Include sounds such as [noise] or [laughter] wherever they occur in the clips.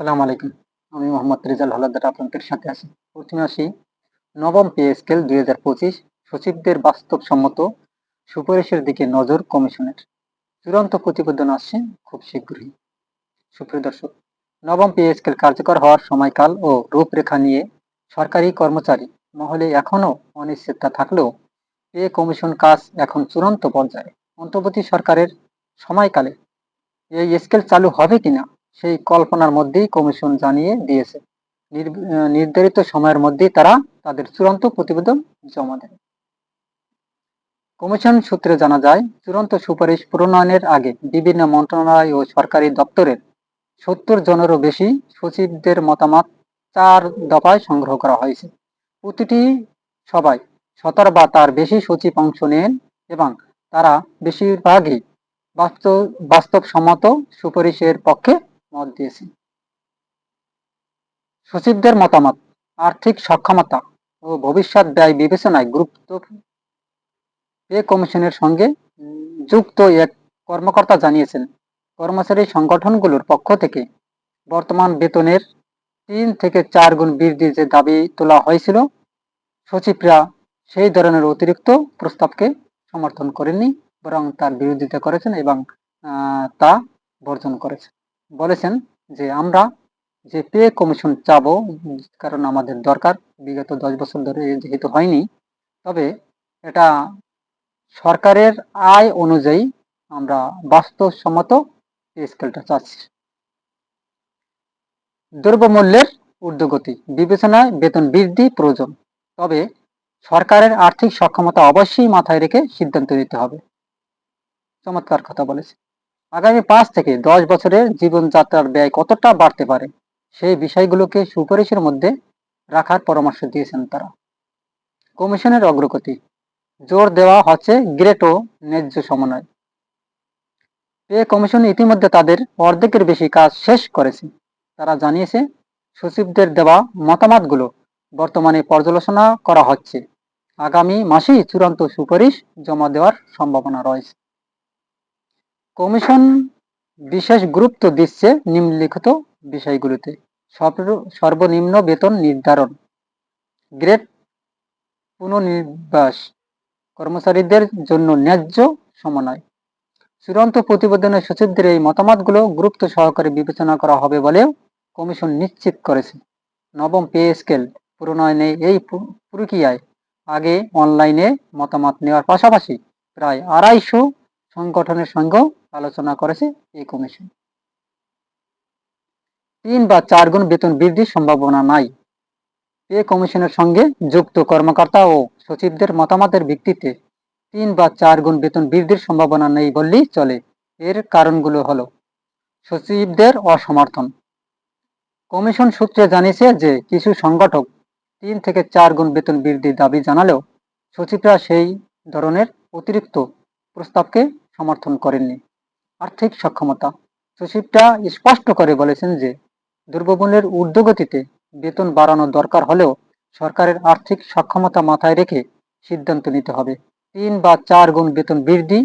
আসসালামু আলাইকুম। আমি মোহাম্মদ রেজাল হলাদার আপনাদের সাথে আছি। প্রথমে আসি, নবম পে স্কেল দুই হাজার পঁচিশ, সচিবদের বাস্তবসম্মত সুপারিশের দিকে নজর কমিশনের। চূড়ান্ত প্রতিবেদন আসছে খুব শীঘ্রই। সুপ্রিয় দর্শক, নবম পে স্কেল কার্যকর হওয়ার সময়কাল ও রূপরেখা নিয়ে সরকারি কর্মচারী মহলে এখনও অনিশ্চয়তা থাকলেও পে কমিশন কাজ এখন চূড়ান্ত পর্যায়ে। অন্তর্বর্তী সরকারের সময়কালে এই স্কেল চালু হবে কিনা সেই কল্পনার মধ্যেই কমিশন জানিয়ে দিয়েছে। নির্ধারিত সময়ের মধ্যেই তারা তাদের চূড়ান্ত প্রতিবেদন জমা দেয় কমিশন সূত্রে জানা যায়, চূড়ান্ত সুপারিশ প্রণয়নের আগে বিভিন্ন মন্ত্রণালয় ও সরকারি দপ্তরের সত্তর জনেরও বেশি সচিবদের মতামত চার দফায় সংগ্রহ করা হয়েছে। প্রতিটি সবাই সতেরো বা তার বেশি সচিব অংশ নেন এবং তারা বেশিরভাগই বাস্তব, বাস্তবসম্মত সুপারিশের পক্ষে মত দিয়েছি সচিবদের মতামত, আর্থিক সক্ষমতা ও ভবিষ্যৎ ব্যয় বিবেচনায় গুরুত্ব পে কমিশনের সঙ্গে যুক্ত এক কর্মকর্তা জানিয়েছেন, কর্মচারী সংগঠনগুলোর পক্ষ থেকে বর্তমান বেতনের তিন থেকে চার গুণ বৃদ্ধির যে দাবি তোলা হয়েছিল, সচিবরা সেই ধরনের অতিরিক্ত প্রস্তাবকে সমর্থন করেননি, বরং তার বিরোধিতা করেছেন এবং তা বর্জন করেছেন। বলেছেন যে আমরা যে পে কমিশন চাব, কারণ আমাদের দরকার, বিগত দশ বছর ধরে যেহেতু হয়নি, তবে এটা সরকারের আয় অনুযায়ী আমরা বাস্তবসম্মত পে স্কেলটা চাচ্ছি। দ্রব্যমূল্যের ঊর্ধ্বগতি, বিবেচনায় বেতন বৃদ্ধি, প্রয়োজন। তবে সরকারের আর্থিক সক্ষমতা অবশ্যই মাথায় রেখে সিদ্ধান্ত নিতে হবে। চমৎকার কথা বলেছে আগামী পাঁচ থেকে দশ বছরের জীবনযাত্রার ব্যয় কতটা বাড়তে পারে, সেই বিষয়গুলোকে সুপারিশের মধ্যে রাখার পরামর্শ দিয়েছেন তারা। কমিশনের অগ্রগতি, জোর দেওয়া হচ্ছে গ্রেট ও ন্যায্য সমন্বয়। পে কমিশন ইতিমধ্যে তাদের অর্ধেকের বেশি কাজ শেষ করেছে। তারা জানিয়েছে, সচিবদের দেওয়া মতামতগুলো বর্তমানে পর্যালোচনা করা হচ্ছে। আগামী মাসেই চূড়ান্ত সুপারিশ জমা দেওয়ার সম্ভাবনা রয়েছে। কমিশন বিশেষ গুরুত্ব দিচ্ছে নিম্নলিখিত বিষয়গুলিতে। সর্বনিম্ন বেতন নির্ধারণ। গ্রেড পুনর্নির্বাস। কর্মচারীদের জন্য ন্যায্য সমন্বয়। চূড়ান্ত প্রতিবেদনে সচিবদের এই মতামতগুলো গুরুত্ব সহকারে বিবেচনা করা হবে বলেও কমিশন নিশ্চিত করেছে। নবম পে স্কেল প্রণয়নে এই প্রক্রিয়ায় আগে অনলাইনে মতামত নেওয়ার পাশাপাশি প্রায় আড়াইশো সংগঠনের সঙ্গেও আলোচনা করেছে এই কমিশন তিন বা চার গুণ বেতন বৃদ্ধির সম্ভাবনা নাই। পে কমিশনের সঙ্গে যুক্ত কর্মকর্তা ও সচিবদের মতামতের ভিত্তিতে তিন বা চার গুণ বেতন বৃদ্ধির সম্ভাবনা নেই বললেই চলে। এর কারণগুলো হলো, সচিবদের অসমর্থন। কমিশন সূত্রে জানিয়েছে যে কিছু সংগঠক তিন থেকে চার গুণ বেতন বৃদ্ধির দাবি জানালেও সচিবরা সেই ধরনের অতিরিক্ত প্রস্তাবকে সমর্থন করেননি। আর্থিক সক্ষমতা। সচিবটা স্পষ্ট করে বলেছেন যে দ্রব্যমূল্যের ঊর্ধ্বগতিতে বেতন বাড়ানো দরকার হলেও সরকারের আর্থিক সক্ষমতা মাথায় রেখে সিদ্ধান্ত নিতে হবে। তিন বা চার গুণ বেতন বৃদ্ধি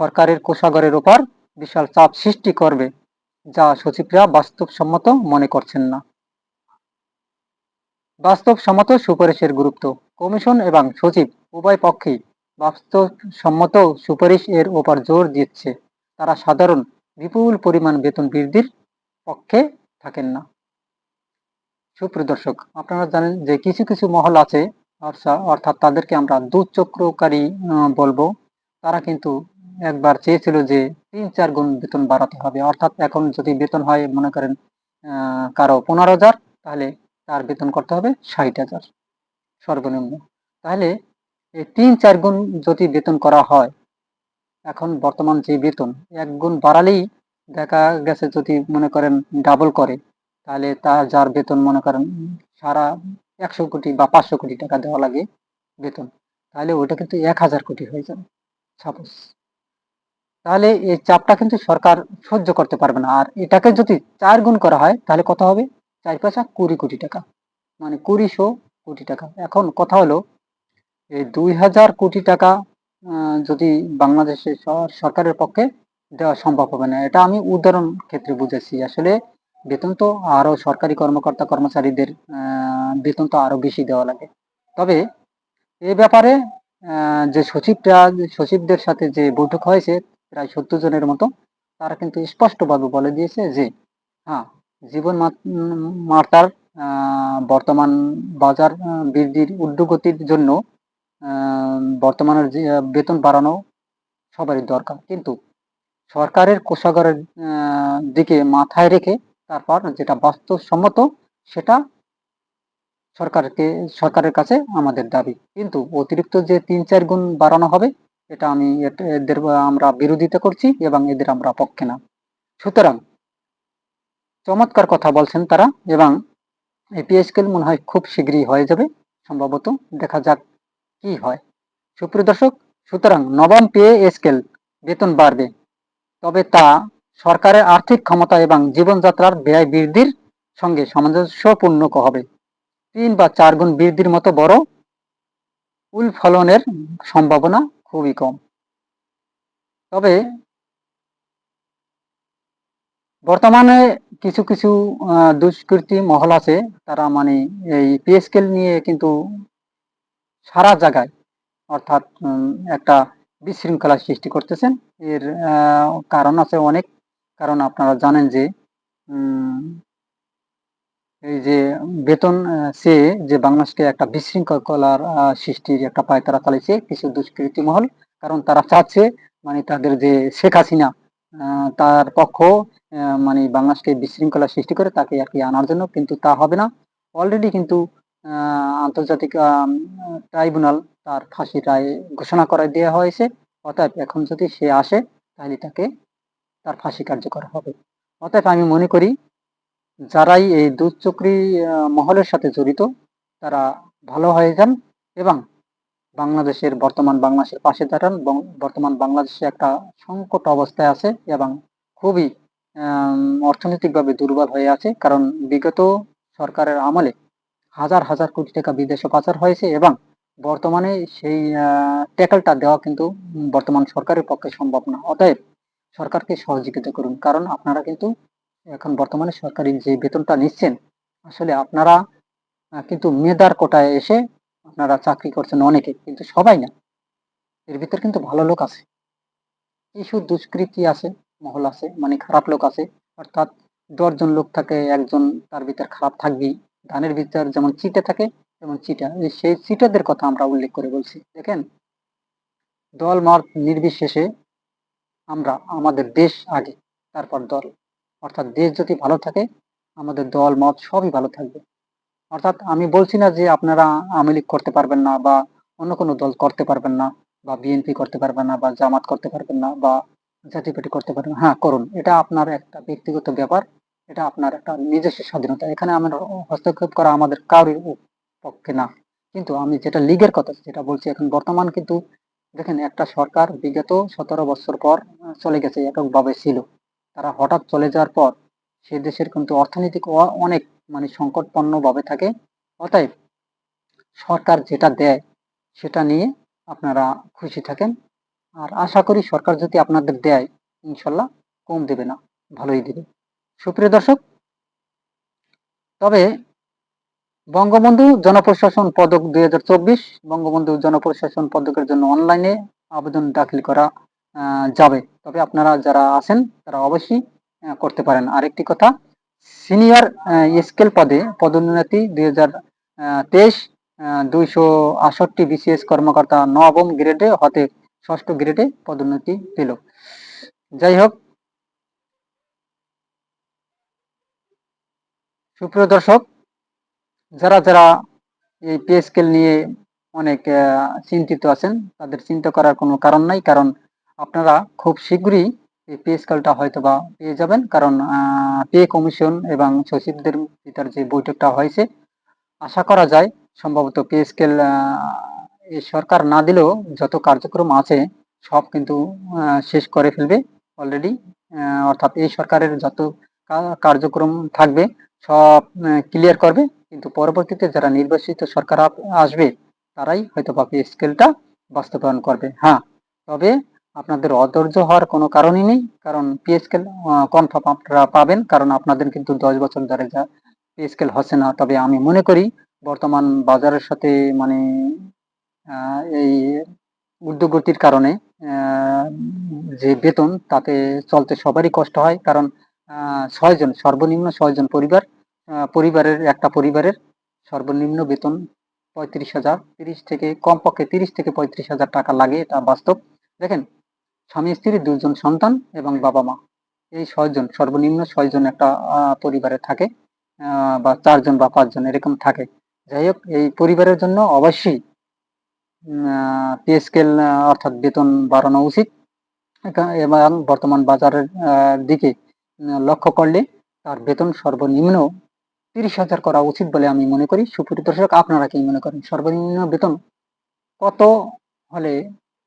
সরকারের কোষাগারের ওপর বিশাল চাপ সৃষ্টি করবে, যা সচিবরা বাস্তবসম্মত মনে করছেন না। বাস্তবসম্মত সুপারিশের গুরুত্ব। কমিশন এবং সচিব উভয় পক্ষেই বাস্তবসম্মত সুপারিশ এর ওপর জোর দিচ্ছে। তারা সাধারণ বিপুল পরিমাণ বেতন বৃদ্ধির পক্ষে থাকেন না। সুপ্রদর্শক আপনারা জানেন যে কিছু কিছু মহল আছে অর্থাৎ তাদেরকে আমরা দুচক্রকারী বলব। তারা কিন্তু একবার চেয়েছিল যে তিন চার গুণ বেতন বাড়াতে হবে। অর্থাৎ এখন যদি বেতন হয়, মনে করেন কারও পনেরো হাজার, তাহলে তার বেতন করতে হবে ষাট হাজার। সর্বনিম্ন। তাহলে এই তিন চার গুণ যদি বেতন করা হয় এখন বর্তমান যে বেতন, এক গুণ বাড়ালেই দেখা গেছে যদি মনে করেন ডাবল করে, তাহলে তার যার বেতন মনে করেন সারা একশো কোটি বা পাঁচশো কোটি টাকা দেওয়া লাগে বেতন, তাহলে ওইটা কিন্তু এক হাজার কোটি হয়ে যাবে সাপোজ তাহলে এই চাপটা কিন্তু সরকার সহ্য করতে পারবে না, আর এটাকে যদি চার গুণ করা হয়, তাহলে কত হবে? চার পয়সা কুড়ি কোটি টাকা মানে কুড়িশো কোটি টাকা। এখন কথা হলো, এই দুই হাজার কোটি টাকা যদি বাংলাদেশের সরকারের পক্ষে দেওয়া সম্ভব হবে না এটা আমি উদাহরণ ক্ষেত্রে বুঝেছি। আসলে বেতন তো আরও সরকারি কর্মকর্তা কর্মচারীদের বেতন তো আরও বেশি দেওয়া লাগে। তবে এ ব্যাপারে যে সচিবরা সচিবদের সাথে যে বৈঠক হয়েছে প্রায় সত্তর জনের মতো তারা কিন্তু স্পষ্টভাবে বলে দিয়েছে যে হ্যাঁ জীবন মাত- উম, আহ, বর্তমান বাজার বৃদ্ধির ঊর্ধ্বগতির জন্য বর্তমানের বেতন বাড়ানো সবারই দরকার। কিন্তু সরকারের কোষাগারের দিকে মাথায় রেখে তারপর যেটা বাস্তবসম্মত সেটা সরকারকে, সরকারের কাছে আমাদের দাবি। কিন্তু অতিরিক্ত যে তিন চার গুণ বাড়ানো হবে, এটা আমি এদের, আমরা বিরোধিতা করছি এবং এদের আমরা পক্ষে না। সুতরাং চমৎকার কথা বলছেন তারা এবং এপিএসকেল মনে হয় খুব শীঘ্রই হয়ে যাবে। সম্ভবত দেখা যাক কি হয়? সুপ্রিয় দর্শক, সুতরাং নবম পে স্কেল বেতন বাড়বে। তবে তা সরকারের আর্থিক ক্ষমতা এবং জীবনযাত্রার ব্যয় বৃদ্ধির সঙ্গে সামঞ্জস্যপূর্ণ হবে। তিন বা চার গুণ বৃদ্ধির মতো বড় উল ফলনের সম্ভাবনা খুবই কম। তবে বর্তমানে কিছু কিছু দুষ্কৃতী মহল আছে, তারা মানে এই পে স্কেল নিয়ে কিন্তু সারা জায়গায় অর্থাৎ একটা বিশৃঙ্খলা সৃষ্টি করতেছেন। এর কারণ আছে অনেক। কারণ আপনারা জানেন যে এই যে বেতন চেয়ে যে বাংলাদেশকে একটা বিশৃঙ্খলার সৃষ্টির একটা পায়তারা চালিয়েছে, কিছু দুষ্কৃতী মহল। কারণ তারা চাচ্ছে মানে তাদের যে শেখ হাসিনা তার পক্ষ মানে বাংলাদেশকে বিশৃঙ্খলা সৃষ্টি করে তাকে আর কি আনার জন্য, কিন্তু তা হবে না। অলরেডি কিন্তু আন্তর্জাতিক ট্রাইব্যুনাল তার ফাঁসি রায় ঘোষণা করে দেওয়া হয়েছে। অতএব এখন যদি সে আসে, তাহলে তাকে তার ফাঁসি কার্যকর হবে। অতএব আমি মনে করি, যারাই এই দুচক্রী মহলের সাথে জড়িত, তারা ভালো হয়ে যান এবং বাংলাদেশের বর্তমান বাংলাদেশের পাশে দাঁড়ান। বর্তমান বাংলাদেশে একটা সংকট অবস্থায় আছে এবং খুবই অর্থনৈতিকভাবে দুর্বল হয়ে আছে। কারণ বিগত সরকারের আমলে হাজার হাজার কোটি টাকা বিদেশে পাচার হয়েছে এবং বর্তমানে সেই ট্যাকেলটা দেওয়া কিন্তু বর্তমান সরকারের পক্ষে সম্ভব না। অতএব সরকারকে সহযোগিতা করুন। কারণ আপনারা কিন্তু এখন বর্তমানে সরকারি যে বেতনটা নিচ্ছেন, আসলে আপনারা কিন্তু মেধার কোটায় এসে আপনারা চাকরি করছেন অনেকে, কিন্তু সবাই না। এর ভিতর কিন্তু ভালো লোক আছে। কিছু দুষ্কৃতী আছে, মহল আছে মানে খারাপ লোক আছে। অর্থাৎ দশজন লোক থাকে, একজন তার ভিতর খারাপ থাকবেই। ধানের ভিতর যেমন চিটে থাকে, তেমন চিটা। সেই চিটাদের কথা আমরা উল্লেখ করে বলছি। দেখেন, দল মত নির্বিশেষে আমরা, আমাদের দেশ আগে, তারপর দল। অর্থাৎ দেশ যদি ভালো থাকে, আমাদের দল মত সবই ভালো থাকবে। অর্থাৎ আমি বলছি না যে আপনারা আওয়ামী লীগ করতে পারবেন না বা অন্য কোনো দল করতে পারবেন না, বা বিএনপি করতে পারবেন না, বা জামাত করতে পারবেন না, বা জাতীয় পার্টি করতে পারবেন। হ্যাঁ করুন। এটা আপনার একটা ব্যক্তিগত ব্যাপার। এটা আপনার একটা নিজস্ব স্বাধীনতা। এখানে আমার হস্তক্ষেপ করা আমাদের কারোর পক্ষে না। কিন্তু আমি যেটা লীগের কথা যেটা বলছি, এখন বর্তমান কিন্তু দেখেন একটা সরকার বিগত সতেরো বছর পর চলে গেছে, এককভাবে ছিল। তারা হঠাৎ চলে যাওয়ার পর সে দেশের কিন্তু অর্থনৈতিক অনেক মানে সংকটপন্ন ভাবে থাকে। অতএব সরকার যেটা দেয়, সেটা নিয়ে আপনারা খুশি থাকেন। আর আশা করি সরকার যদি আপনাদের দেয়, ইনশাল্লাহ কম দেবে না, ভালোই দেবে। সুপ্রিয় দর্শক, তবে বঙ্গবন্ধু জনপ্রশাসন পদক দুই হাজার চব্বিশ, বঙ্গবন্ধু জনপ্রশাসন পদকের জন্য অনলাইনে আবেদন দাখিল করা যাবে। তবে আপনারা যারা আছেন, তারা অবশ্যই করতে পারেন। আরেকটি কথা, সিনিয়র স্কেল পদে পদোন্নতি দুই হাজার তেইশ দুইশো আষট্টি বিসিএস কর্মকর্তা নবম গ্রেডে হতে ষষ্ঠ গ্রেডে পদোন্নতি পেল যাই হোক সুপ্রিয় দর্শক, যারা যারা এই পে স্কেল নিয়ে অনেক চিন্তিত আছেন, তাদের চিন্তা করার কোনো কারণ নাই, কারণ আপনারা খুব শীঘ্রই এই পে স্কেলটা হয়তো বা পেয়ে যাবেন, কারণ পে কমিশন এবং সচিবদের ভিতর যে বৈঠকটা হয়েছে, আশা করা যায় সম্ভবত পে স্কেল এই সরকার না দিলেও যত কার্যক্রম আছে, সব কিন্তু শেষ করে ফেলবে অলরেডি অর্থাৎ এই সরকারের যত কার্যক্রম থাকবে সব ক্লিয়ার করবে। কিন্তু পরবর্তীতে যারা নির্বাচিত সরকার আসবে, তারাই হয়তো বা পে স্কেলটা বাস্তবায়ন করবে। হ্যাঁ তবে আপনাদের অধৈর্য হওয়ার কোনো কারণই নেই, কারণ পিএসকেল কনফার্ম আপনারা পাবেন, কারণ আপনাদের কিন্তু দশ বছর ধরে যা পিএসকেল হচ্ছে না। তবে আমি মনে করি বর্তমান বাজারের সাথে মানে এই ঊর্ধ্বগতির কারণে যে বেতন, তাতে চলতে সবারই কষ্ট হয়, কারণ ছয়জন সর্বনিম্ন ছয়জন পরিবার পরিবারের, একটা পরিবারের সর্বনিম্ন বেতন পঁয়ত্রিশ হাজার, তিরিশ থেকে, কমপক্ষে তিরিশ থেকে পঁয়ত্রিশ হাজার টাকা লাগে, এটা বাস্তব। দেখেন, স্বামী স্ত্রী দুজন সন্তান এবং বাবা মা। এই ছয়জন সর্বনিম্ন ছয়জন একটা পরিবারে থাকে বা চারজন বা পাঁচজন এরকম থাকে। যাই হোক, এই পরিবারের জন্য অবশ্যই পিএসকেল অর্থাৎ বেতন বাড়ানো উচিত। এবং বর্তমান বাজারের দিকে লক্ষ্য করলে তার বেতন সর্বনিম্ন তিরিশ হাজার করা উচিত বলে আমি মনে করি। সুপ্রিয় দর্শক, আপনারা কি মনে করেন? সর্বনিম্ন বেতন কত হলে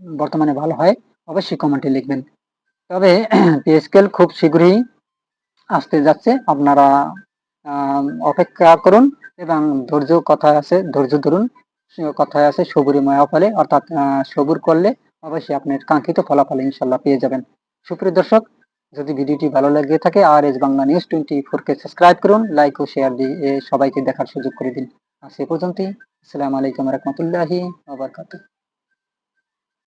বর্তমানে ভালো হয়? অবশ্যই কমেন্টে লিখবেন। তবে [clears throat] পে স্কেল খুব শীঘ্রই আসতে যাচ্ছে। আপনারা অপেক্ষা করুন এবং ধৈর্য কথা আছে, ধৈর্য ধরুন। কথায় আছে সবুরে মায়া ফলে অর্থাৎ সবুর করলে অবশ্যই আপনার কাঙ্ক্ষিত ফলাফল ইনশাল্লাহ পেয়ে যাবেন। সুপ্রিয় দর্শক যদি ভিডিওটি ভালো লাগে, থাকে R S Bangla news twenty ফোরকে সাবস্ক্রাইব করুন লাইক ও শেয়ার দিয়ে সবাইকে দেখার সুযোগ করে দিন। আর সে পর্যন্তই। আসসালামু আলাইকুম রহমতুল্লাহি